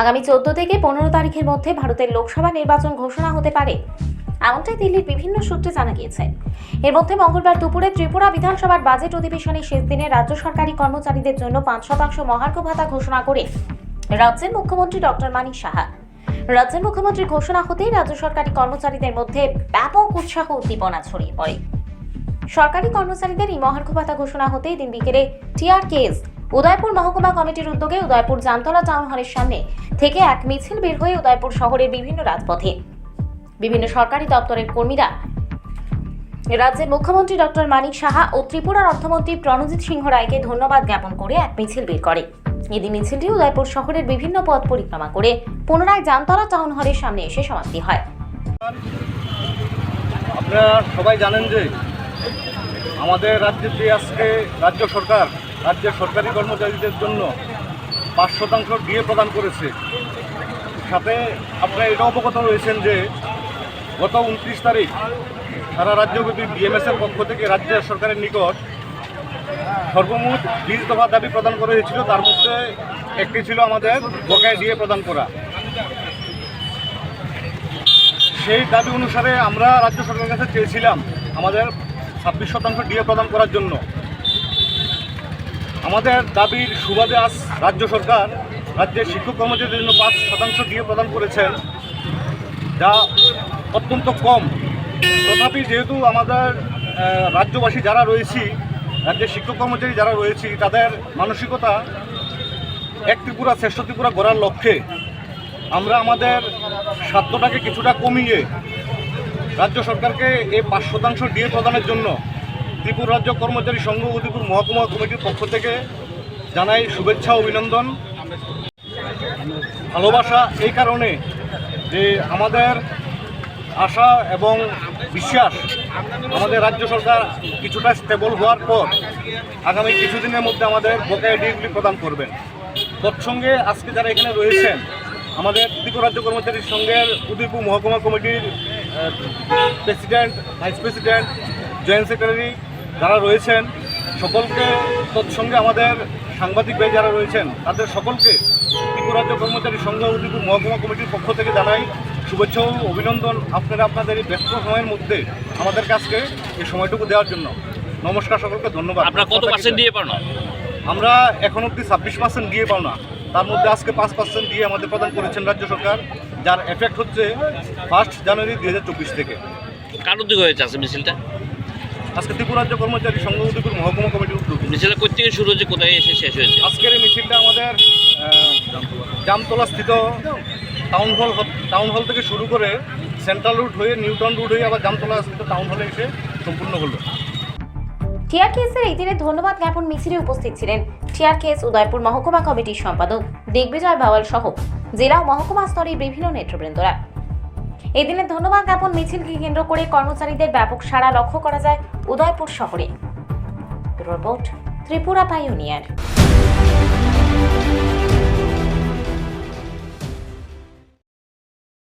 আগামী চোদ্দ থেকে পনেরো তারিখের মধ্যে ভারতের লোকসভা নির্বাচন ঘোষণা হতে পারে। এমনটাই দিল্লির বিভিন্ন সূত্রে জানা গিয়েছে। এর মধ্যে মঙ্গলবার দুপুরে ত্রিপুরা বিধানসভার বাজেট অধিবেশনের শেষ দিনে রাজ্য সরকারি কর্মচারীদের জন্য পাঁচ শতাংশ মহার্ঘ ভাতা ঘোষণা করে রাজ্যের মুখ্যমন্ত্রী ডক্টর মানিক সাহা। রাজ্যের মুখ্যমন্ত্রীর ঘোষণা হতেই রাজ্য সরকারি কর্মচারীদের মধ্যে ব্যাপক উৎসাহ উদ্দীপনা ছড়িয়ে পড়ে। সরকারি কর্মচারীদের এই মহার্ঘ ভাতা ঘোষণা হতেই দিন বিকেলে টিআর কেস উদয়পুর মহকুমা কমিটির উদ্যোগে উদয়পুর জামতলা টাউন হলের সামনে থেকে এক মিছিল বের হয়ে উদয়পুর শহরের বিভিন্ন রাজপথে। বিভিন্ন সরকারি দপ্তরের কর্মীরা, রাজ্যের মুখ্যমন্ত্রী ডক্টর মানিক সাহা ও ত্রিপুরার অর্থমন্ত্রী প্রণজিৎ সিংহ রায়কে ধন্যবাদ জ্ঞাপন করে এক মিছিল বের করে। এদিন মিছিলটি উদয়পুর শহরের বিভিন্ন পথ পরিক্রমা করে পুনরায় জামতলা টাউন হলের সামনে এসে সমাপ্তি হয়। আপনারা সবাই জানেন যে আমাদের রাজ্যের যে আজকে রাজ্য সরকার রাজ্যের সরকারি কর্মচারীদের জন্য পাঁচ শতাংশ ডিএ প্রদান করেছে। সাথে আপনারা এটা অবগত রয়েছেন যে গত উনত্রিশ তারিখ সারা রাজ্যব্যাপী বিএমএসের পক্ষ থেকে রাজ্য সরকারের নিকট সর্বমোট বিশ দফা দাবি প্রদান করা হয়েছিল। তার মধ্যে একটি ছিল আমাদের বকেয়া ডিএ প্রদান করা। সেই দাবি অনুসারে আমরা রাজ্য সরকারের কাছে চেয়েছিলাম আমাদের ছাব্বিশ শতাংশ ডিএ প্রদান করার জন্য। আমাদের দাবির সুবাদে আজ রাজ্য সরকার রাজ্যের শিক্ষক কর্মচারীদের জন্য পাঁচ শতাংশ দিয়ে প্রদান করেছেন, যা অত্যন্ত কম। তথাপি যেহেতু আমাদের রাজ্যবাসী যারা রয়েছি, রাজ্যের শিক্ষক কর্মচারী যারা রয়েছি, তাদের মানসিকতা এক ত্রিপুরা শ্রেষ্ঠ ত্রিপুরা গড়ার লক্ষ্যে আমরা আমাদের সাধ্যটাকে কিছুটা কমিয়ে রাজ্য সরকারকে এই পাঁচ শতাংশ ডিএ প্রদানের জন্য ত্রিপুর রাজ্য কর্মচারী সংঘ, উদয়পুর মহকুমা কমিটির পক্ষ থেকে জানাই শুভেচ্ছা, অভিনন্দন। ভালোবাসা এই কারণে যে আমাদের আশা এবং বিশ্বাস আমাদের রাজ্য সরকার কিছুটা স্টেবল হওয়ার পর আগামী কিছুদিনের মধ্যে আমাদের বকেয়া ডিএগুলি প্রদান করবেন। তৎসঙ্গে আজকে যারা এখানে রয়েছেন, আমাদের ত্রিপুরা রাজ্য কর্মচারী সংঘের উদয়পুর মহকুমা কমিটির president vice president joint secretary যারা রয়েছেন সকলকে তৎসঙ্গে আমাদের সাংবাদিক ভাই যারা রয়েছেন তাদের সকলকে ত্রিপুরা রাজ্য কর্মচারী সংঘ উদয়পুর মহকুমা কমিটির পক্ষ থেকে জানাই শুভেচ্ছা ও অভিনন্দন। আপনারা আপনাদের এই ব্যস্ত সময়ের মধ্যে আমাদের কাছকে এই সময়টুকু দেওয়ার জন্য। নমস্কার সকলকে ধন্যবাদ। আপনার কত পার্সেন্ট দিয়ে পান আমরা এখন অবধি ছাব্বিশ পার্সেন্ট দিয়ে পাও না। তার মধ্যে আজকে পাঁচ পার্সেন্ট দিয়ে আমাদের প্রদান করেছেন রাজ্য সরকার যার এফেক্ট হচ্ছে ফার্স্ট জানুয়ারি দুই হাজার চব্বিশ থেকে। কার উদ্যোগ হয়েছে আছে মিছিলটা? আজকে ত্রিপুরা রাজ্য কর্মচারী সংঘ উদ্যোগের মহকুমা কমিটির উদ্যোগ। মিছিলটা কোথেকে শুরু হয়েছে কোথায় এসে শেষ হয়েছে? আজকের এই মিছিলটা আমাদের জামতলা স্থিত টাউন হল টাউন হল থেকে শুরু করে সেন্ট্রাল রুট হয়ে নিউটন রুট হয়ে আবার জামতলা স্থিত টাউন হলে এসে সম্পূর্ণ হলো। টিআরকেএসের এই দিনে ধন্যবাদ জ্ঞাপন মিছিলে উপস্থিত ছিলেন টিআরকেএস উদয়পুর মহকুমা কমিটির সম্পাদক দিগ্বিজয় বাওয়াল সহ। জেলা ও মহকুমা স্তরের বিভিন্ন নেতৃবৃন্দরা। এই দিনে ধন্যবাদ জ্ঞাপন মিছিলকে কেন্দ্র করে কর্মচারীদের ব্যাপক সাড়া লক্ষ্য করা যায় উদয়পুর শহরে। Robot Tripura pioneer.